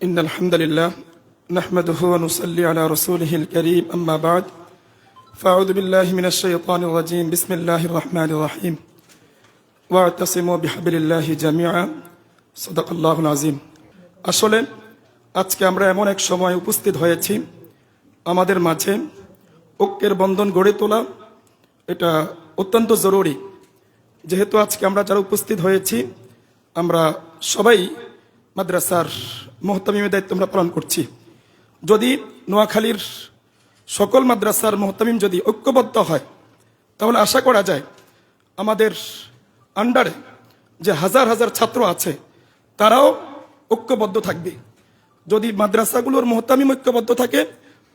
إن الحمد لله نحمده ونصلي على رسوله الكريم أما بعد فأعوذ بالله من الشيطان الرجيم بسم الله الرحمن الرحيم واعتصموا بحبل الله جميعا صدق الله العظيم আসলে আজকে আমরা এমন এক সময় উপস্থিত হয়েছি আমাদের মাঝে ঐক্যের বন্ধন গড়ে তোলা এটা অত্যন্ত জরুরি যেহেতু আজকে আমরা যারা উপস্থিত হয়েছি আমরা সবাই মাদ্রাসার মোহতামিমের দায়িত্ব আমরা পালন করছি। যদি নোয়াখালীর সকল মাদ্রাসার মোহতামিম যদি ঐক্যবদ্ধ হয়, তাহলে আশা করা যায় আমাদের আন্ডারে যে হাজার হাজার ছাত্র আছে, তারাও ঐক্যবদ্ধ থাকবে। যদি মাদ্রাসাগুলোর মোহতামিম ঐক্যবদ্ধ থাকে,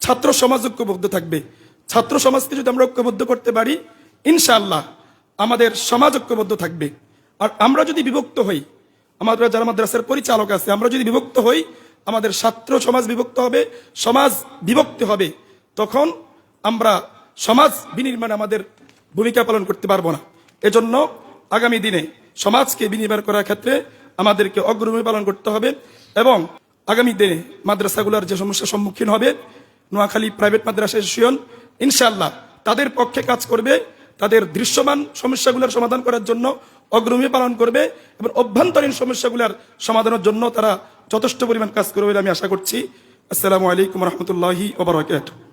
ছাত্র সমাজ ঐক্যবদ্ধ থাকবে। ছাত্র সমাজকে যদি আমরা ঐক্যবদ্ধ করতে পারি, ইনশাআল্লাহ আমাদের সমাজ ঐক্যবদ্ধ থাকবে। আর আমরা যদি বিভক্ত হই আমাদের যারা মাদ্রাসার পরিচালক আছে, আমরা যদি বিভক্ত হই, আমাদের ছাত্র সমাজ বিভক্ত হবে, সমাজ বিভক্ত হবে, তখন আমরা সমাজ বিনির্মাণে আমাদের ভূমিকা পালন করতে পারব না। এজন্য আগামী দিনে সমাজকে বিনির্মাণ করার ক্ষেত্রে আমাদেরকে অগ্রভূমি পালন করতে হবে এবং আগামী দিনে মাদ্রাসাগুলোর যে সমস্যার সম্মুখীন হবে, নোয়াখালী প্রাইভেট মাদ্রাসা অ্যাসোসিয়েশন, ইনশাআল্লাহ তাদের পক্ষে কাজ করবে, তাদের দৃশ্যমান সমস্যাগুলোর সমাধান করার জন্য অগ্রভূমি পালন করবে এবং অভ্যন্তরীণ সমস্যাগুলোর সমাধানের জন্য তারা যথেষ্ট পরিমাণ কাজ করবে বলে আমি আশা করছি। আসসালামু আলাইকুম রহমতুল্লাহি ওবরাকাতুহ